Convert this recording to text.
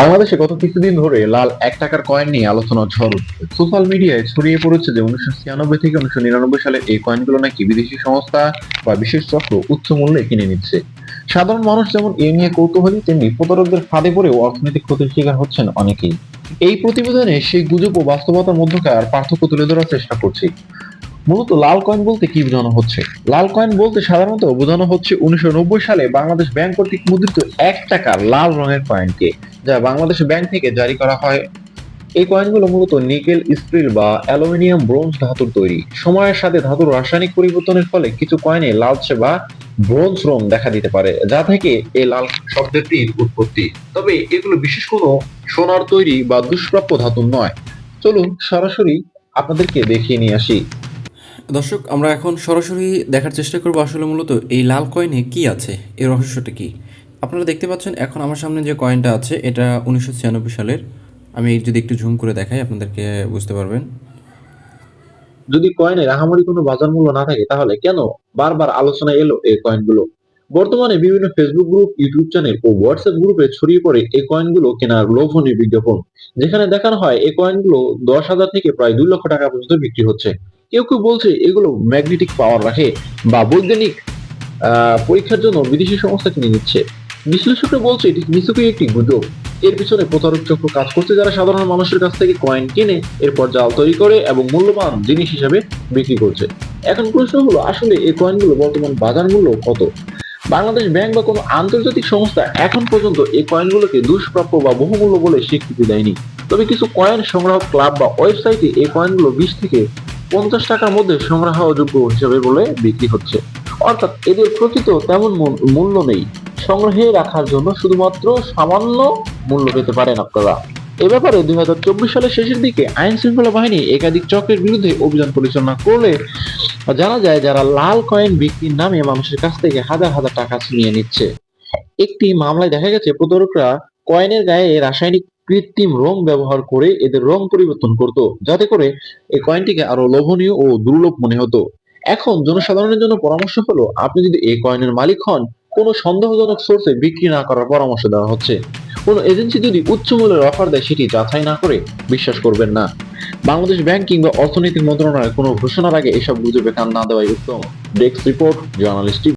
বাংলাদেশে গত কিছুদিন ধরে লাল এক টাকার কয়েন নিয়ে আলোচনা ঝড় উঠছে। সোশ্যাল মিডিয়ায় ছড়িয়ে পড়েছে যে উনিশশো ছিয়ানব্বই থেকে উনিশশো নিরানব্বই সালে এই কয়েনগুলো নাকি বিদেশি সংস্থা বা বিশেষ চক্র উচ্চ মূল্যে কিনে নিচ্ছে। সাধারণ মানুষ যেমন এ নিয়ে কৌতূহলী, তেমনি প্রতারকদের ফাঁদে পড়েও অর্থনৈতিক ক্ষতির শিকার হচ্ছেন অনেকেই। এই প্রতিবেদনে সেই গুজব ও বাস্তবতার মধ্যকার পার্থক্য তুলে ধরার চেষ্টা করছি। মূলত লাল কয়েন বলতে কি বোঝানো হচ্ছে? লাল কয়েন বলতে সাধারণত বোঝানো হচ্ছে উনিশশো সালে বাংলাদেশ ব্যাংক কর্তৃক মুদ্রিত এক টাকার লাল রঙের কয়েনকে, যা বাংলাদেশ ব্যাংক থেকে জারি করা হয়। এই কয়েনগুলো মূলত নিকেল, স্টিল বা অ্যালুমিনিয়াম ব্রোঞ্জ ধাতুর তৈরি। সময়ের সাথে ধাতুর রাসায়নিক পরিবর্তনের ফলে কিছু কয়েনে লালচে বা ব্রোঞ্জ রং দেখা দিতে পারে, যা থেকে এই লাল শব্দটির উৎপত্তি। তবে এগুলো বিশেষ কোনো সোনার তৈরি বা দুষ্প্রাপ্য ধাতু নয়। চলুন সরাসরি আপনাদেরকে দেখিয়ে নিয়ে আসি। দর্শক, আমরা এখন সরাসরি দেখার চেষ্টা করব আসলে মূলত এই লাল কয়েনে কি আছে, এর রহস্যটা কি? আপনারা দেখতে পাচ্ছেন, এখন আমার সামনে যে কয়েনটা আছে, এটা উনিশশো ছিয়ানব্বই সালের। আমি যদি একটু ঝুম করে দেখাই, আপনাদেরকে বুঝতে পারবেন। যদি কয়েনের আহামরি কোনো বাজার মূল্য না থাকে, তাহলে কেন বারবার আলোচনা এলো এই কয়েনগুলো বর্তমানে বিভিন্ন ফেসবুক গ্রুপ ইউটিউব চ্যানেল ও হোয়াটসঅ্যাপ গ্রুপে ছড়িয়ে পড়ে এই কয়েনগুলো কেনার লোভনীয় বিজ্ঞাপন। যেখানে দেখানো হয়, এই কয়েনগুলো দশ হাজার থেকে প্রায় দুই লক্ষ টাকা পর্যন্ত বিক্রি হচ্ছে। কেউ কেউ বলছে এগুলো ম্যাগনেটিক পাওয়ার রাখে বা বৈজ্ঞানিক পরীক্ষার জন্য বিদেশি সংস্থা কিনে নিচ্ছে। বিশ্লেষকরা বলছে এটি নিছকই একটি গুজব এর পিছনে প্রতারক চক্র কাজ করছে যারা সাধারণ মানুষের কাছ থেকে কয়েন কিনে এরপর জাল তৈরি করে এবং মূল্যবান জিনিস হিসাবে বিক্রি করছে। এখন প্রশ্ন হলো, আসলে এই কয়েনগুলো বর্তমান বাজার মূল্য কত? বাংলাদেশ ব্যাংক বা কোনো আন্তর্জাতিক সংস্থা এখন পর্যন্ত এই কয়েনগুলোকে দুষ্প্রাপ্য বা বহুমূল্য বলে স্বীকৃতি দেয়নি। তবে কিছু কয়েন সংগ্রহ ক্লাব বা ওয়েবসাইটে এই কয়েনগুলো বিশ থেকে পঞ্চাশ টাকার মধ্যে সংগ্রহযোগ্য হিসেবে বলে বিক্রি হচ্ছে। অর্থাৎ এদের প্রকৃত তেমন মূল্য নেই। সংগ্রহে রাখার জন্য শুধুমাত্র সামান্য মূল্য পেতে পারেন আপনারা। এ ব্যাপারে দুই হাজার চব্বিশ সালের শেষের দিকে আইন শৃঙ্খলা বাহিনী একাধিক চক্রের বিরুদ্ধে অভিযান পরিচালনা করলে জানা যায় যারা লাল কয়েন বিক্রির নামে মানুষের কাছ থেকে হাজার হাজার টাকা ছিনিয়ে নিচ্ছে। একটি মামলায় দেখা গেছে, প্রতারকরা কয়েনের গায়ে রাসায়নিক কৃত্রিম রং ব্যবহার করে এদের রং পরিবর্তন করত, যাতে করে এই কয়েনটিকে আরও লোভনীয় ও দুর্লভ মনে হতো। এখন জনসাধারণের জন্য পরামর্শ হলো, আপনি যদি এই কয়েনের মালিক হন, কোনো সন্দেহজনক সোর্সে বিক্রি না করার পরামর্শ দেওয়া হচ্ছে। কোনো এজেন্সি যদি উচ্চ মূল্যের অফার দেয়, সেটি যাচাই না করে বিশ্বাস করবেন না। বাংলাদেশ ব্যাংক কিংবা অর্থনৈতিক মন্ত্রণালয় কোনো ঘোষণার আগে এসব গুজবে কান না দেওয়াই উত্তম। Desk report, journalist